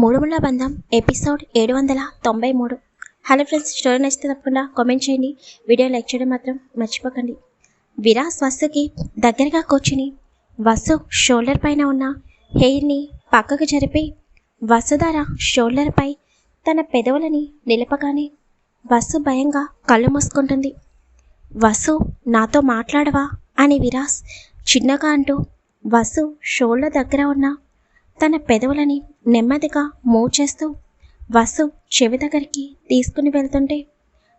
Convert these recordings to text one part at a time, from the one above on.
మూడుముళ్ళ బంధం ఎపిసోడ్ ఏడు వందల తొంభై మూడు. హలో ఫ్రెండ్స్ స్టోరీ నచ్చితే తప్పకుండా కామెంట్ చేయండి. వీడియో లైక్ చేయడం మాత్రం మర్చిపోకండి. విరాస్ వసుకి దగ్గరగా కూర్చుని వసు షోల్డర్ పైన ఉన్న హెయిర్ని పక్కకు జరిపి వసుధార షోల్డర్పై తన పెదవులని నిలపగానే వసు భయంగా కళ్ళు మూసుకుంటుంది. వసు నాతో మాట్లాడవా? అని విరాస్ చిన్నగా అంటూ వసు షోల్డర్ దగ్గర ఉన్న తన పెదవులని నెమ్మదిగా మూవ్ చేస్తూ వసు చెవి దగ్గరికి తీసుకుని వెళ్తుంటే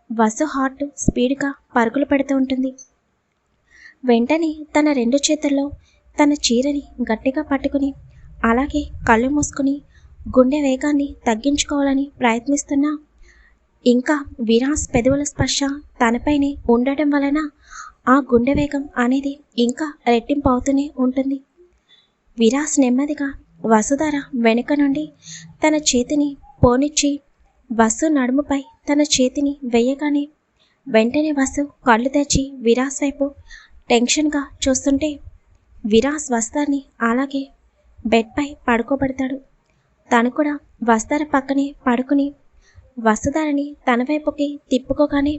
వసు హార్ట్ స్పీడ్గా పరుగులు పెడుతూ ఉంటుంది. వెంటనే తన రెండు చేతుల్లో తన చీరని గట్టిగా పట్టుకుని అలాగే కళ్ళు మూసుకుని గుండె వేగాన్ని తగ్గించుకోవాలని ప్రయత్నిస్తున్నా ఇంకా విరాస్ పెదవుల స్పర్శ తనపైనే ఉండటం వలన ఆ గుండె వేగం అనేది ఇంకా రెట్టింపు అవుతూనే ఉంటుంది. విరాస్ నెమ్మదిగా వసుధర వెనుక నుండి తన చేతిని పోనిచ్చి వసు నడుముపై తన చేతిని వేయగానే వెంటనే వసు కళ్ళు తెచ్చి విరాస్ వైపు టెన్షన్గా చూస్తుంటే విరాస్ వస్తాన్ని అలాగే బెడ్పై పడుకోబెడతాడు. తను కూడా వస్తార పక్కనే పడుకుని వసుధారని తన వైపుకి తిప్పుకోగానే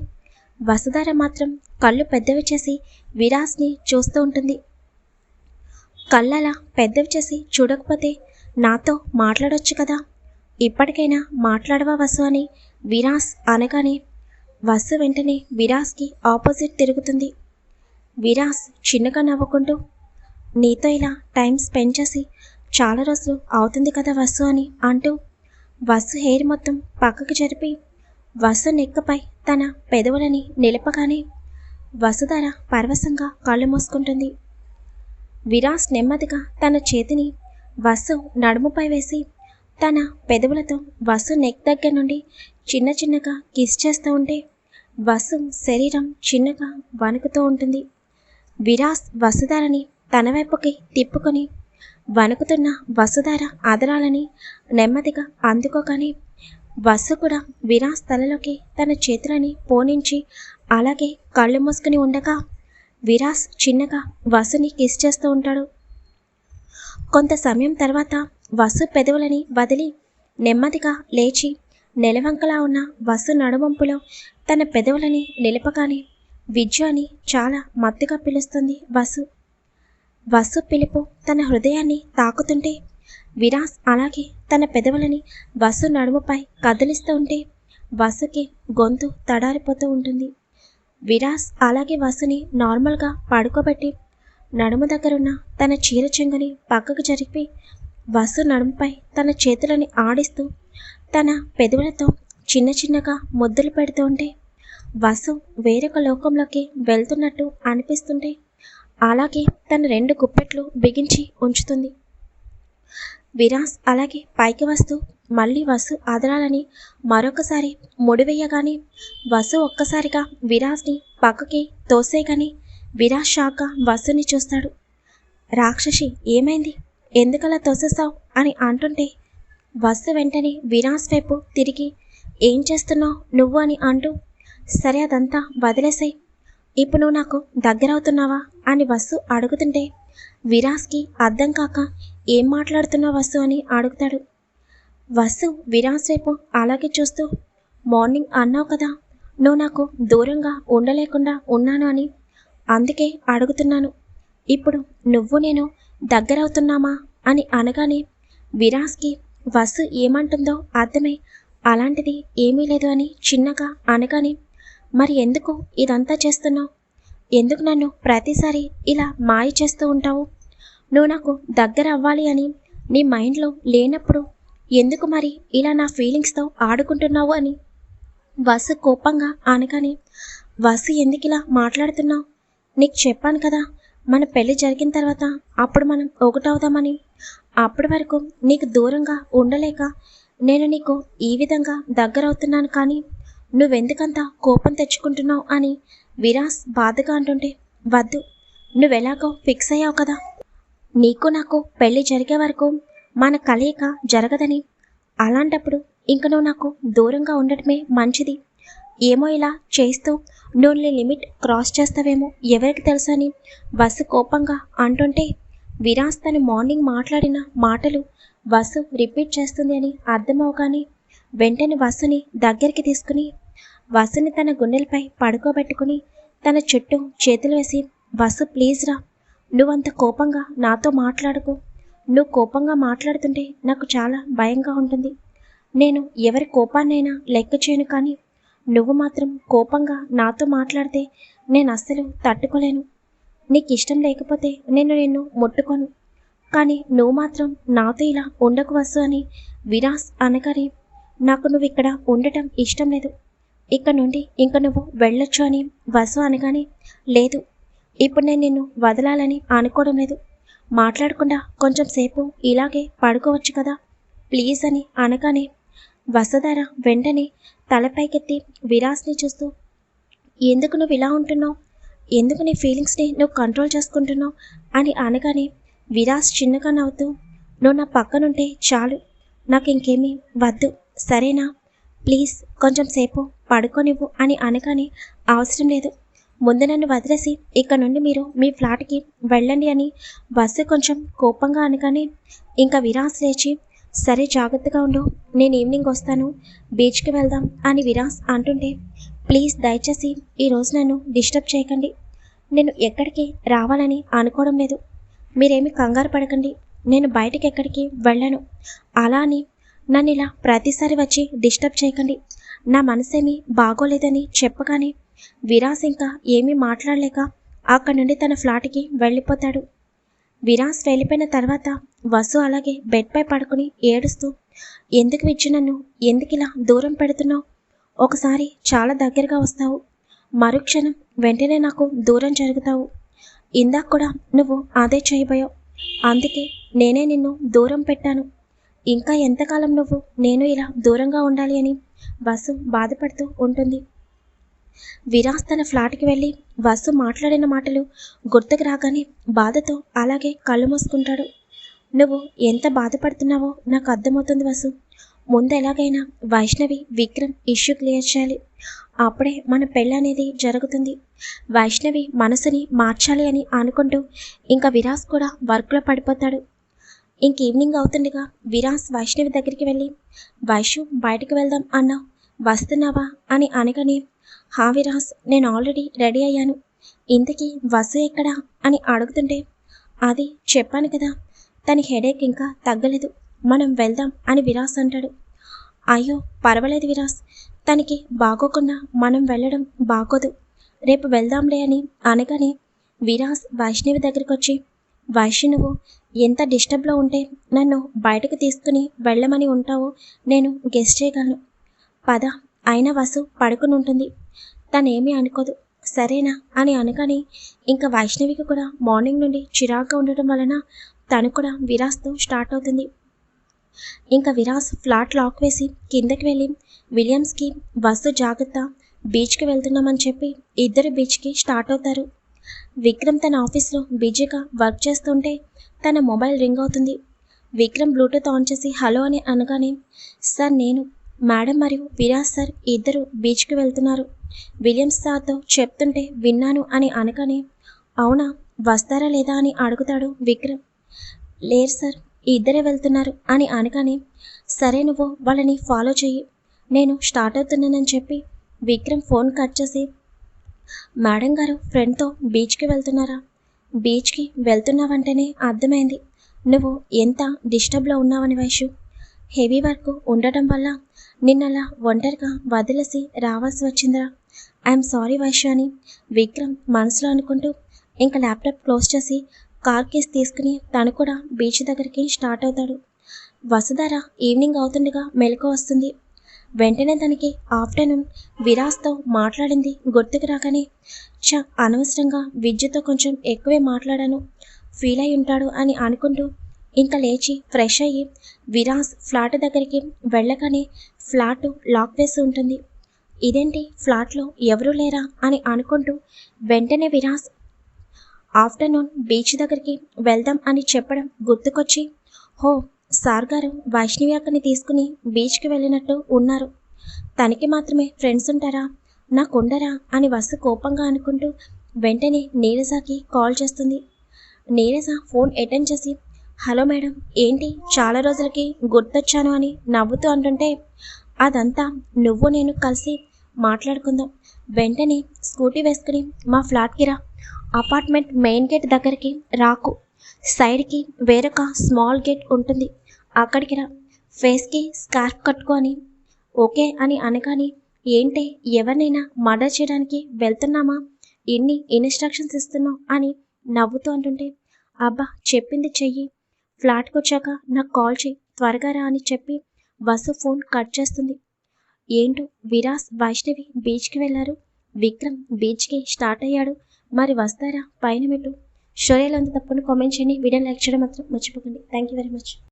వసుధార మాత్రం కళ్ళు పెద్దవి చేసి విరాస్ని చూస్తూ ఉంటుంది. కళ్ళలా పెద్దవి చేసి చూడకపోతే నాతో మాట్లాడొచ్చు కదా. ఇప్పటికైనా మాట్లాడవా వసు అని విరాస్ అనగానే వసు వెంటనే విరాస్కి ఆపోజిట్ తిరుగుతుంది. విరాస్ చిన్నగా నవ్వుకుంటూ నీతో ఇలా టైం స్పెండ్ చేసి చాలా రోజులు అవుతుంది కదా వసు అని అంటూ వసు హెయిర్ మొత్తం పక్కకు జరిపి వసు నెక్కపై తన పెదవులని నిలపగానే వసుధర పరవశంగా కళ్ళు మూసుకుంటుంది. విరాస్ నెమ్మదిగా తన చేతిని వసు నడుముపై వేసి తన పెదవులతో వసు నెక్ దగ్గర నుండి చిన్న చిన్నగా కిస్ చేస్తూ ఉంటే వసు శరీరం చిన్నగా వణుకుతూ ఉంటుంది. విరాస్ వసుధారని తన వైపుకి తిప్పుకొని వణుకుతున్న వసుధార ఆదరాలని నెమ్మదిగా అందుకోగానే వసు కూడా విరాస్ తలలోకి తన చేతులని పోనించి అలాగే కళ్ళు మూసుకుని ఉండగా విరాస్ చిన్నగా వసుని కిస్ చేస్తూ ఉంటాడు. కొంత సమయం తర్వాత వసు పెదవులని వదిలి నెమ్మదిగా లేచి నెలవంకలా ఉన్న వసు నడుమంపులో తన పెదవులని నిలపగానే విద్య అని చాలా మత్తుగా పిలుస్తుంది వసు. వసు పిలుపు తన హృదయాన్ని తాకుతుంటే విరాస్ అలాగే తన పెదవులని వసు నడుముపై కదిలిస్తూ ఉంటే వసుకి గొంతు తడారిపోతూ ఉంటుంది. విరాస్ అలాగే వసుని నార్మల్గా పడుకోబెట్టి నడుము దగ్గరున్న తన చీర చెంగుని పక్కకు జరిపి వసు నడుముపై తన చేతులని ఆడిస్తూ తన పెదవులతో చిన్న చిన్నగా ముద్దులు పెడుతూ ఉంటే వసు వేరొక లోకంలోకి వెళ్తున్నట్టు అనిపిస్తుంటే అలాగే తన రెండు గుప్పెట్లు బిగించి ఉంచుతుంది. విరాస్ అలాగే పైకి వస్తూ మళ్ళీ వసు ఆదరాలని మరొకసారి ముడివేయగానే వసు ఒక్కసారిగా విరాస్ని పక్కకి తోసేయగానే విరాస్ షాక్గా వసుని చూస్తాడు. రాక్షసి ఏమైంది? ఎందుకలా తోసేస్తావు? అని అంటుంటే వసు వెంటనే విరాస్ వైపు తిరిగి ఏం చేస్తున్నావు నువ్వు అని అంటూ సరే అదంతా వదిలేసాయి. ఇప్పుడు నువ్వు నాకు దగ్గరవుతున్నావా? అని వసు అడుగుతుంటే విరాస్కి అర్థం కాక ఏం మాట్లాడుతున్నావు వసు అని అడుగుతాడు. వసు విరాస్ వైపు అలాగే చూస్తూ మార్నింగ్ అన్నావు కదా నువ్వు నాకు దూరంగా ఉండలేకుండా ఉన్నాను అని అందుకే అడుగుతున్నాను. ఇప్పుడు నువ్వు నేను దగ్గరవుతున్నామా? అని అనగానే విరాస్కి వసు ఏమంటుందో అర్థమై అలాంటిది ఏమీ లేదు అని చిన్నగా అనగానే మరి ఎందుకు ఇదంతా చేస్తున్నావు? ఎందుకు నన్ను ప్రతిసారి ఇలా మాయ చేస్తూ ఉంటావు? నువ్వు నాకు దగ్గర అవ్వాలి అని నీ మైండ్లో లేనప్పుడు ఎందుకు మరి ఇలా నా ఫీలింగ్స్తో ఆడుకుంటున్నావు అని? వసు కోపంగా అనగానే వసు ఎందుకు ఇలా మాట్లాడుతున్నావు? నీకు చెప్పాను కదా మన పెళ్ళి జరిగిన తర్వాత అప్పుడు మనం ఒకటవుదామని. అప్పటి వరకు నీకు దూరంగా ఉండలేక నేను నీకు ఈ విధంగా దగ్గరవుతున్నాను కానీ నువ్వెందుకంత కోపం తెచ్చుకుంటున్నావు అని విరాస్ బాధగా అంటుంటే వద్దు నువ్వెలాగో ఫిక్స్ అయ్యావు కదా. నీకు నాకు పెళ్ళి జరిగే వరకు మన కలయిక జరగదని. అలాంటప్పుడు ఇంక నువ్వు నాకు దూరంగా ఉండటమే మంచిది. ఏమో ఇలా చేస్తూ నువ్వు నీ లిమిట్ క్రాస్ చేస్తావేమో ఎవరికి తెలుసని వసు కోపంగా అంటుంటే విరాస్ తను మార్నింగ్ మాట్లాడిన మాటలు వసు రిపీట్ చేస్తుంది అని అర్థమవగానే వెంటనే వసుని దగ్గరికి తీసుకుని వసుని తన గుండెలపై పడుకోబెట్టుకుని తన చుట్టూ చేతులు వేసి వసు ప్లీజ్ రా నువ్వంత కోపంగా నాతో మాట్లాడకు. నువ్వు కోపంగా మాట్లాడుతుంటే నాకు చాలా భయంగా ఉంటుంది. నేను ఎవరి కోపాన్నైనా లెక్క చేయను కానీ నువ్వు మాత్రం కోపంగా నాతో మాట్లాడితే నేను అస్సలు తట్టుకోలేను. నీకు ఇష్టం లేకపోతే నేను నిన్ను ముట్టుకోను. కానీ నువ్వు మాత్రం నాతో ఇలా ఉండకు వస్తు అని విరాస్ అనగానే నాకు నువ్వు ఇక్కడ ఉండటం ఇష్టం లేదు. ఇక్కడ నుండి ఇంక నువ్వు వెళ్ళొచ్చు అని వసు అనగానే లేదు ఇప్పుడు నేను నిన్ను వదలాలని అనుకోవడం లేదు. మాట్లాడకుండా కొంచెం సేపు ఇలాగే పడుకోవచ్చు కదా? ప్లీజ్ అని అనగానే వసుధార వెంటనే తలపైకెత్తి విరాస్ని చూస్తూ ఎందుకు నువ్వు ఇలా ఉంటున్నావు? ఎందుకు నీ ఫీలింగ్స్ని నువ్వు కంట్రోల్ చేసుకుంటున్నావు? అని అనగానే విరాస్ చిన్నగా నవ్వుతూ నువ్వు నా పక్కనుంటే చాలు. నాకు ఇంకేమీ వద్దు. సరేనా? ప్లీజ్ కొంచెం సేపు పడుకోనివ్వు అని అనగానే అవసరం లేదు. ముందు నన్ను వదిలేసి ఇక్కడ నుండి మీరు మీ ఫ్లాట్కి వెళ్ళండి అని బస్సు కొంచెం కోపంగా అనగానే ఇంకా విరాస్ లేచి సరే జాగ్రత్తగా ఉండు. నేను ఈవినింగ్ వస్తాను. బీచ్కి వెళ్దాం అని విరాస్ అంటుంటే ప్లీజ్ దయచేసి ఈరోజు నన్ను డిస్టర్బ్ చేయకండి. నేను ఎక్కడికి రావాలని అనుకోవడం లేదు. మీరేమి కంగారు పడకండి. నేను బయటికి ఎక్కడికి వెళ్ళను. అలా అని నన్ను ఇలా ప్రతిసారి వచ్చి డిస్టర్బ్ చేయకండి. నా మనసేమీ బాగోలేదని చెప్పగానే విరాస్ ఇంకా ఏమీ మాట్లాడలేక అక్కడి నుండి తన ఫ్లాట్కి వెళ్ళిపోతాడు. విరాస్ వెళ్ళిపోయిన తర్వాత వసు అలాగే బెడ్పై పడుకుని ఏడుస్తూ ఎందుకు విచ్చి నన్ను? ఎందుకు ఇలా దూరం పెడుతున్నావు? ఒకసారి చాలా దగ్గరగా వస్తావు. మరుక్షణం వెంటనే నాకు దూరం జరుగుతావు. ఇందాక కూడా నువ్వు అదే చేయబోయావు. అందుకే నేనే నిన్ను దూరం పెట్టాను. ఇంకా ఎంతకాలం నువ్వు నేను ఇలా దూరంగా ఉండాలి అని బస్సు బాధపడుతూ ఉంటుంది. విరాజ్ తన ఫ్లాట్కి వెళ్ళి వసు మాట్లాడిన మాటలు గుర్తుకు రాగానే బాధతో అలాగే కళ్ళు మూసుకుంటాడు. నువ్వు ఎంత బాధపడుతున్నావో నాకు అర్థమవుతుంది వసు. ముందు ఎలాగైనా వైష్ణవి విక్రమ్ ఇష్యూ క్లియర్ చేయాలి. అప్పుడే మన పెళ్ళి అనేది జరుగుతుంది. వైష్ణవి మనసుని మార్చాలి అని అనుకుంటూ ఇంకా విరాస్ కూడా వర్క్లో పడిపోతాడు. ఇంక ఈవినింగ్ అవుతుండగా విరాస్ వైష్ణవి దగ్గరికి వెళ్ళి వైషు బయటకు వెళ్దాం అన్నావు. వస్తున్నావా? అని అనగానే హావిరాస్ నేను ఆల్రెడీ రెడీ అయ్యాను. ఇంతకీ వసు ఎక్కడా అని అడుగుతుంటే అది చెప్పాను కదా తన హెడేక్ ఇంకా తగ్గలేదు. మనం వెళ్దాం అని విరాస్ అంటాడు. అయ్యో పర్వాలేదు విరాస్. తనకి బాగోకుండా మనం వెళ్ళడం బాగోదు. రేపు వెళ్దాంలే అని అనగానే విరాస్ వైష్ణవి దగ్గరికి వచ్చి వైష్ణవి నువ్వు ఎంత డిస్టర్బ్లో ఉంటే నన్ను బయటకు తీసుకుని వెళ్ళమని ఉంటావో నేను గెస్ట్ చేయగలను. పద అయినా వసు పడుకుని ఉంటుంది తనేమీ అనుకోదు. సరేనా అని అనగానే ఇంకా వైష్ణవికి కూడా మార్నింగ్ నుండి చిరాగ్గా ఉండటం వలన తను కూడా విరాస్తో స్టార్ట్ అవుతుంది. ఇంకా విరాస్ ఫ్లాట్ లాక్ వేసి కిందకి వెళ్ళి విలియమ్స్కి బస్సు జాగ్రత్త బీచ్కి వెళ్తున్నామని చెప్పి ఇద్దరు బీచ్కి స్టార్ట్ అవుతారు. విక్రమ్ తన ఆఫీస్లో బిజీగా వర్క్ చేస్తుంటే తన మొబైల్ రింగ్ అవుతుంది. విక్రమ్ బ్లూటూత్ ఆన్ చేసి హలో అని అనగానే సార్ నేను మేడం మరియు విరాజ్ సార్ ఇద్దరు బీచ్కి వెళ్తున్నారు. విలియమ్స్ సార్తో చెప్తుంటే విన్నాను అని అనగానే అవునా వస్తారా లేదా అని అడుగుతాడు విక్రమ్. లేరు సార్ ఇద్దరే వెళ్తున్నారు అని అనగానే సరే నువ్వు వాళ్ళని ఫాలో చెయ్యి. నేను స్టార్ట్ అవుతున్నానని చెప్పి విక్రమ్ ఫోన్ కట్ చేసి మేడం గారు ఫ్రెండ్తో బీచ్కి వెళ్తున్నారా? బీచ్కి వెళ్తున్నావంటేనే అర్థమైంది. నువ్వు ఎంత డిస్టర్బ్లో ఉన్నావని వైషు హెవీ వర్క్ ఉండటం వల్ల నిన్నలా ఒంటరిగా వదిలేసి రావాల్సి వచ్చిందిరా. ఐఎమ్ సారీ వైశ్య అని విక్రమ్ మనసులో అనుకుంటూ ఇంకా ల్యాప్టాప్ క్లోజ్ చేసి కార్ కేస్ తీసుకుని తను కూడా బీచ్ దగ్గరికి స్టార్ట్ అవుతాడు. వసుధార ఈవినింగ్ అవుతుండగా మెలకు వస్తుంది. వెంటనే తనకి ఆఫ్టర్నూన్ విరాస్తో మాట్లాడింది గుర్తుకు రాగానే చ అనవసరంగా విద్యతో కొంచెం ఎక్కువే మాట్లాడాను. ఫీల్ అయి ఉంటాడు అని అనుకుంటూ ఇంకా లేచి ఫ్రెష్ అయ్యి విరాస్ ఫ్లాట్ దగ్గరికి వెళ్ళగానే ఫ్లాట్ లాక్ వేసి ఉంటుంది. ఇదేంటి? ఫ్లాట్లో ఎవరూ లేరా? అని అనుకుంటూ వెంటనే విరాస్ ఆఫ్టర్నూన్ బీచ్ దగ్గరికి వెళ్దాం అని చెప్పడం గుర్తుకొచ్చి హో సార్ గారు వైష్ణవి అక్కని తీసుకుని బీచ్కి వెళ్ళినట్టు ఉన్నారు. తనకి మాత్రమే ఫ్రెండ్స్ ఉంటారా? నాకు ఉండరా? అని వసు కోపంగా అనుకుంటూ వెంటనే నీరజాకి కాల్ చేస్తుంది. నీరజ ఫోన్ అటెండ్ చేసి హలో మేడం ఏంటి? చాలా రోజులకి గుర్తొచ్చాను అని నవ్వుతూ అంటుంటే అదంతా నువ్వు నేను కలిసి మాట్లాడుకుందాం. వెంటనే స్కూటీ వేసుకుని మా ఫ్లాట్కి రా. అపార్ట్మెంట్ మెయిన్ గేట్ దగ్గరికి రాకు. సైడ్కి వేరొక స్మాల్ గేట్ ఉంటుంది. అక్కడికి రా. ఫేస్కి స్కార్ఫ్ కట్టుకొని ఓకే అని అనగానే ఏంటి? ఎవరినైనా మర్డర్ చేయడానికి వెళ్తున్నామా? ఇన్ని ఇన్స్ట్రక్షన్స్ ఇస్తున్నావు? అని నవ్వుతూ అంటుంటే అబ్బా చెప్పింది చెయ్యి. ఫ్లాట్కి వచ్చాక నాకు కాల్ చేయి త్వరగా రా అని చెప్పి వసు ఫోన్ కట్ చేస్తుంది. ఏంటో విరాస్ వైష్ణవి బీచ్కి వెళ్ళారు. విక్రమ్ బీచ్కి స్టార్ట్ అయ్యాడు. మరి వస్తారా? పైన మెట్టు షోరేలు అంత తప్పని కామెంట్ చేయండి. వీడియో లైక్ చేయడం మాత్రం మర్చిపోకండి. Thank you very much.